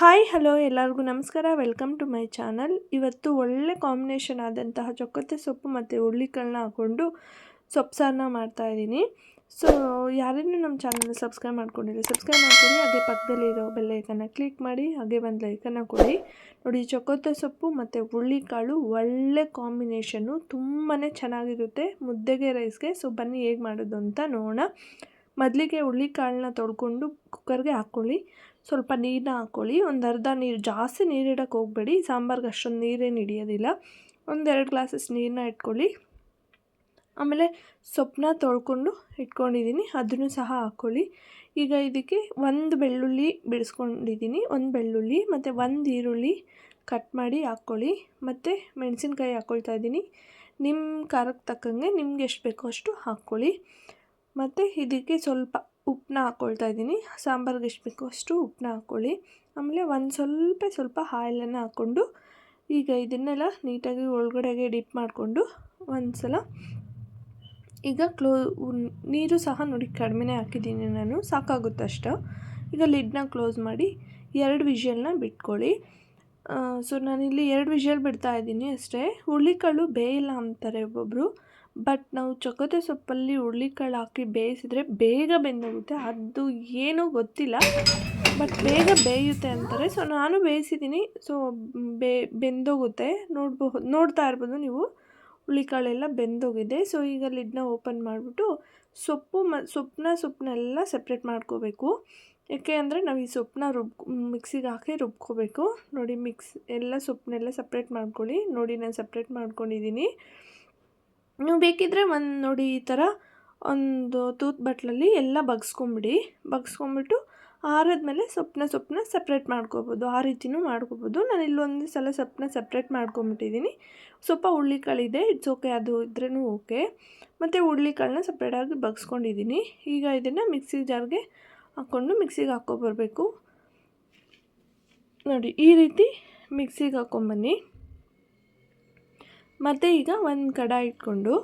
Hi hello ಎಲ್ಲರಿಗೂ ನಮಸ್ಕಾರ. Welcome to my channel ಇವತ್ತು ಒಳ್ಳೆ ಕಾಂಬಿನೇಷನ್ ಆದಂತಹ ಚೊಕ್ಕತೆ ಸೊಪ್ಪು ಮತ್ತು ಹುರುಳಿಕಾಳನ್ನ ಹಾಕ್ಕೊಂಡು ಸೊಪ್ಪು ಸಾರನ್ನ ಮಾಡ್ತಾಯಿದ್ದೀನಿ ಸೊ ಯಾರೇನು ನಮ್ಮ ಚಾನಲ್ ಸಬ್ಸ್ಕ್ರೈಬ್ ಮಾಡ್ಕೊಂಡಿಲ್ಲ ಸಬ್ಸ್ಕ್ರೈಬ್ ಮಾಡ್ಕೊಳ್ಳಿ ಹಾಗೆ ಪಕ್ಕದಲ್ಲಿರೋ ಬೆಲ್ಲೈಕನ್ನ ಕ್ಲಿಕ್ ಮಾಡಿ, ಹಾಗೆ ಒಂದು ಲೈಕನ್ನು ಕೊಡಿ. ನೋಡಿ ಚೊಕ್ಕತೆ ಸೊಪ್ಪು ಮತ್ತು ಹುರುಳಿಕಾಳು ಒಳ್ಳೆ ಕಾಂಬಿನೇಷನ್ನು ತುಂಬಾ ಚೆನ್ನಾಗಿರುತ್ತೆ. ಮುದ್ದೆಗೆ ರೈಸ್ಗೆ ಸೊ ಬನ್ನಿ ಹೇಗೆ ಮಾಡೋದು ಅಂತ ನೋಡೋಣ. ಮೊದಲಿಗೆ ಹುಳ್ಳಿಕಾಳನ್ನ ತೊಳ್ಕೊಂಡು ಕುಕ್ಕರ್ಗೆ ಹಾಕ್ಕೊಳ್ಳಿ ಸ್ವಲ್ಪ ನೀರನ್ನ ಹಾಕ್ಕೊಳ್ಳಿ ಒಂದು ಅರ್ಧ ನೀರು, ಜಾಸ್ತಿ ನೀರಿಡಕ್ಕೆ ಹೋಗಬೇಡಿ. ಸಾಂಬಾರ್ಗೆ ಅಷ್ಟೊಂದು ನೀರೇನು ಹಿಡಿಯೋದಿಲ್ಲ. ಒಂದೆರಡು ಗ್ಲಾಸಸ್ ನೀರನ್ನ ಇಟ್ಕೊಳ್ಳಿ. ಆಮೇಲೆ ಸೊಪ್ಪನ್ನ ತೊಳ್ಕೊಂಡು ಇಟ್ಕೊಂಡಿದ್ದೀನಿ ಅದನ್ನು ಸಹ ಹಾಕ್ಕೊಳ್ಳಿ ಈಗ ಇದಕ್ಕೆ ಒಂದು ಬೆಳ್ಳುಳ್ಳಿ ಬಿಡಿಸ್ಕೊಂಡಿದ್ದೀನಿ ಒಂದು ಬೆಳ್ಳುಳ್ಳಿ ಮತ್ತು ಒಂದು ಈರುಳ್ಳಿ ಕಟ್ ಮಾಡಿ ಹಾಕ್ಕೊಳ್ಳಿ ಮತ್ತು ಮೆಣಸಿನ್ಕಾಯಿ ಹಾಕ್ಕೊಳ್ತಾ ಇದ್ದೀನಿ ನಿಮ್ಮ ಖಾರಕ್ಕೆ ತಕ್ಕಂಗೆ ನಿಮ್ಗೆ ಎಷ್ಟು ಬೇಕೋ ಅಷ್ಟು ಹಾಕ್ಕೊಳ್ಳಿ ಮತ್ತು ಇದಕ್ಕೆ ಸ್ವಲ್ಪ ಉಪ್ಪನ್ನ ಹಾಕ್ಕೊಳ್ತಾ ಇದ್ದೀನಿ. ಸಾಂಬಾರ್ಗೆ ಎಷ್ಟು ಬೇಕು ಅಷ್ಟು ಉಪ್ಪನ್ನ ಹಾಕ್ಕೊಳ್ಳಿ. ಆಮೇಲೆ ಒಂದು ಸ್ವಲ್ಪ ಸ್ವಲ್ಪ ಆಯಿಲನ್ನು ಹಾಕ್ಕೊಂಡು ಈಗ ಇದನ್ನೆಲ್ಲ ನೀಟಾಗಿ ಒಳಗಡೆಗೆ ಡಿಪ್ ಮಾಡಿಕೊಂಡು ಒಂದು ಸಲ ಈಗ ಕ್ಲೋ, ನೀರು ಸಹ ನೋಡಿ ಕಡಿಮೆನೇ ಹಾಕಿದ್ದೀನಿ ನಾನು. ಸಾಕಾಗುತ್ತೆ ಅಷ್ಟು. ಈಗ ಲಿಡ್ನ ಕ್ಲೋಸ್ ಮಾಡಿ ಎರಡು ವಿಷಲ್ನ ಬಿಟ್ಕೊಳ್ಳಿ. ಸೊ ನಾನಿಲ್ಲಿ ಎರಡು ವಿಷಲ್ ಬಿಡ್ತಾ ಇದ್ದೀನಿ ಅಷ್ಟೇ. ಹುಳಿಕಾಳು ಬೇಯಿಲ್ಲ ಅಂತಾರೆ ಒಬ್ಬೊಬ್ಬರು ಬಟ್ ನಾವು ಚೊಕ್ಕತೆ ಸೊಪ್ಪಲ್ಲಿ ಹುರುಳಿಕಾಳು ಹಾಕಿ ಬೇಯಿಸಿದ್ರೆ ಬೇಗ ಬೆಂದೋಗುತ್ತೆ. ಅದು ಏನೂ ಗೊತ್ತಿಲ್ಲ. ಬಟ್ ಬೇಗ ಬೇಯುತ್ತೆ ಅಂತಾರೆ. ಸೊ, ನಾನು ಬೇಯಿಸಿದ್ದೀನಿ. ಸೊ, ಬೇ, ಬೆಂದೋಗುತ್ತೆ. ನೋಡ್ಬಹುದು ನೋಡ್ತಾ ಇರ್ಬೋದು ನೀವು. ಹುಳಿಕಾಳೆಲ್ಲ ಬೆಂದೋಗಿದೆ. ಸೊ, ಈಗ ಲಿಡ್ನ ಓಪನ್ ಮಾಡಿಬಿಟ್ಟು ಸೊಪ್ಪು ಮ ಸೊಪ್ಪನ್ನ ಸೊಪ್ಪನ್ನೆಲ್ಲ ಸಪ್ರೇಟ್ ಮಾಡ್ಕೋಬೇಕು. ಯಾಕೆ ಅಂದರೆ ನಾವು ಈ ಸೊಪ್ಪನ್ನ ರುಬ್ ಮಿಕ್ಸಿಗೆ ಹಾಕಿ ರುಬ್ಕೋಬೇಕು. ನೋಡಿ, ಮಿಕ್ಸ್ ಎಲ್ಲ ಸೊಪ್ಪನ್ನೆಲ್ಲ ಸಪ್ರೇಟ್ ಮಾಡ್ಕೊಳ್ಳಿ. ನೋಡಿ, ನಾನು ಸಪ್ರೇಟ್ ಮಾಡ್ಕೊಂಡಿದ್ದೀನಿ. ನೀವು ಬೇಕಿದ್ದರೆ ಒಂದು ನೋಡಿ ಈ ಥರ ಒಂದು ತೂತ್ ಬಟ್ಲಲ್ಲಿ ಎಲ್ಲ ಬಗ್ಸ್ಕೊಂಬಿಡಿ. ಬಗ್ಸ್ಕೊಂಬಿಟ್ಟು ಆರಿದ್ಮೇಲೆ ಸೊಪ್ಪನ್ನ ಸೊಪ್ಪನ್ನ ಸಪ್ರೇಟ್ ಮಾಡ್ಕೋಬೋದು. ಆ ರೀತಿಯೂ ಮಾಡ್ಕೋಬೋದು. ನಾನು ಇಲ್ಲೊಂದು ಸಲ ಸೊಪ್ಪನ್ನ ಸಪ್ರೇಟ್ ಮಾಡ್ಕೊಂಬಿಟ್ಟಿದ್ದೀನಿ ಸ್ವಲ್ಪ ಹುಳ್ಳಿಕಾಳಿದೆ ಇಟ್ಸ್ ಓಕೆ ಅದು ಇದ್ರೂ ಓಕೆ ಮತ್ತು ಹುಳ್ಳಿಕಾಳನ್ನ ಸಪ್ರೇಟಾಗಿ ಬಗ್ಸ್ಕೊಂಡಿದ್ದೀನಿ ಈಗ ಇದನ್ನು ಮಿಕ್ಸಿ ಜಾರ್ಗೆ ಹಾಕ್ಕೊಂಡು ಮಿಕ್ಸಿಗೆ ಹಾಕ್ಕೊಬರ್ಬೇಕು. ನೋಡಿ, ಈ ರೀತಿ ಮಿಕ್ಸಿಗೆ ಹಾಕ್ಕೊಂಬನ್ನಿ. ಮತ್ತು ಈಗ ಒಂದು ಕಡಾಯಿ ಇಟ್ಕೊಂಡು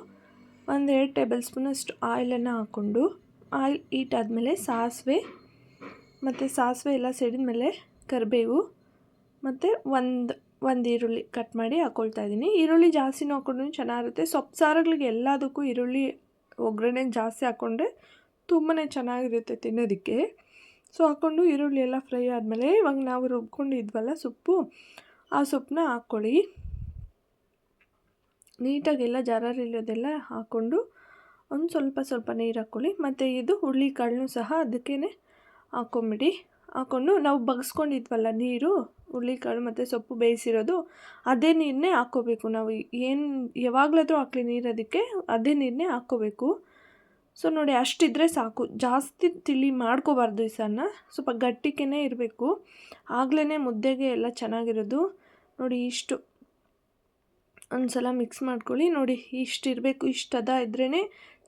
ಒಂದು ಎರಡು ಟೇಬಲ್ ಸ್ಪೂನಷ್ಟು ಆಯಿಲನ್ನು ಹಾಕ್ಕೊಂಡು ಆಯಿಲ್ ಈಟಾದಮೇಲೆ ಸಾಸಿವೆ ಮತ್ತು ಸಾಸಿವೆ ಎಲ್ಲ ಸಿಡಿದ ಮೇಲೆ ಕರಿಬೇವು ಮತ್ತು ಒಂದು ಒಂದು ಈರುಳ್ಳಿ ಕಟ್ ಮಾಡಿ ಹಾಕ್ಕೊಳ್ತಾ ಇದ್ದೀನಿ. ಈರುಳ್ಳಿ ಜಾಸ್ತಿನೂ ಹಾಕ್ಕೊಂಡು ಚೆನ್ನಾಗಿರುತ್ತೆ. ಸೊಪ್ಪು ಸಾರುಗಳಿಗೆ ಎಲ್ಲದಕ್ಕೂ ಈರುಳ್ಳಿ ಒಗ್ಗರಣೆ ಜಾಸ್ತಿ ಹಾಕ್ಕೊಂಡ್ರೆ ತುಂಬಾ ಚೆನ್ನಾಗಿರುತ್ತೆ ತಿನ್ನೋದಕ್ಕೆ. ಸೊ ಹಾಕ್ಕೊಂಡು ಈರುಳ್ಳಿ ಎಲ್ಲ ಫ್ರೈ ಆದಮೇಲೆ ಇವಾಗ ನಾವು ರುಬ್ಕೊಂಡಿದ್ವಲ್ಲ ಸೊಪ್ಪು, ಆ ಸೊಪ್ಪನ್ನ ಹಾಕ್ಕೊಳ್ಳಿ. ನೀಟಾಗೆಲ್ಲ ಜಾರರಿಲ್ಲೋದೆಲ್ಲ ಹಾಕ್ಕೊಂಡು ಒಂದು ಸ್ವಲ್ಪ ಸ್ವಲ್ಪ ನೀರು ಹಾಕ್ಕೊಳ್ಳಿ. ಮತ್ತು ಇದು ಹುಳಿ ಕಾಳನ್ನು ಸಹ ಅದಕ್ಕೇ ಹಾಕ್ಕೊಂಬಿಡಿ. ಹಾಕ್ಕೊಂಡು ನಾವು ಬಗ್ಸ್ಕೊಂಡಿದ್ವಲ್ಲ ನೀರು, ಹುರುಳಿಕಾಳು ಮತ್ತು ಸೊಪ್ಪು ಬೇಯಿಸಿರೋದು, ಅದೇ ನೀರನ್ನೇ ಹಾಕ್ಕೋಬೇಕು ನಾವು. ಏನು ಯಾವಾಗಲಾದರೂ ಹಾಕ್ಲಿ ನೀರು ಅದಕ್ಕೆ, ಅದೇ ನೀರನ್ನೇ ಹಾಕ್ಕೋಬೇಕು. ಸೊ ನೋಡಿ, ಅಷ್ಟಿದ್ರೆ ಸಾಕು. ಜಾಸ್ತಿ ತಿಳಿ ಮಾಡ್ಕೋಬಾರ್ದು ಈ ಸಣ್ಣ. ಸ್ವಲ್ಪ ಗಟ್ಟಿಗೆ ಇರಬೇಕು. ಆಗಲೇ ಮುದ್ದೆಗೆ ಎಲ್ಲ ಚೆನ್ನಾಗಿರೋದು. ನೋಡಿ, ಇಷ್ಟು. ಒಂದು ಸಲ ಮಿಕ್ಸ್ ಮಾಡ್ಕೊಳ್ಳಿ. ನೋಡಿ ಇಷ್ಟು ಇರಬೇಕು ಇಷ್ಟು ಅದ ಇದ್ರೇ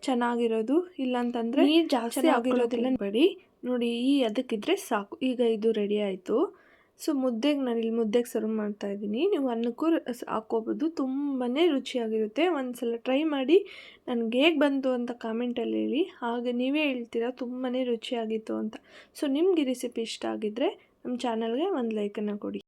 ಚೆನ್ನಾಗಿರೋದು. ಇಲ್ಲಾಂತಂದರೆ ನೀರು ಜಾಸ್ತಿ ಆಗಿರೋದಿಲ್ಲ ಬೇಡಿ. ನೋಡಿ ಈ ಅದಕ್ಕಿದ್ರೆ ಸಾಕು. ಈಗ ಇದು ರೆಡಿ ಆಯಿತು. ಸೊ ಮುದ್ದೆಗೆ ನಾನು ಇಲ್ಲಿ ಮುದ್ದೆಗೆ ಸರ್ವ್ ಮಾಡ್ತಾ ಇದ್ದೀನಿ. ನೀವು ಅನ್ನಕ್ಕೂ ಹಾಕೋಬೋದು ತುಂಬಾ ರುಚಿಯಾಗಿರುತ್ತೆ. ಒಂದು ಸಲ ಟ್ರೈ ಮಾಡಿ ನನಗೆ ಹೇಗೆ ಬಂತು ಅಂತ ಕಾಮೆಂಟಲ್ಲಿ ಹೇಳಿ. ಹಾಗೆ ನೀವೇ ಹೇಳ್ತೀರಾ ತುಂಬಾ ರುಚಿಯಾಗಿತ್ತು ಅಂತ. ಸೊ ನಿಮ್ಗೆ ಈ ರೆಸಿಪಿ ಇಷ್ಟ ಆಗಿದ್ದರೆ ನಮ್ಮ ಚಾನಲ್ಗೆ ಒಂದು ಲೈಕನ್ನು ಕೊಡಿ.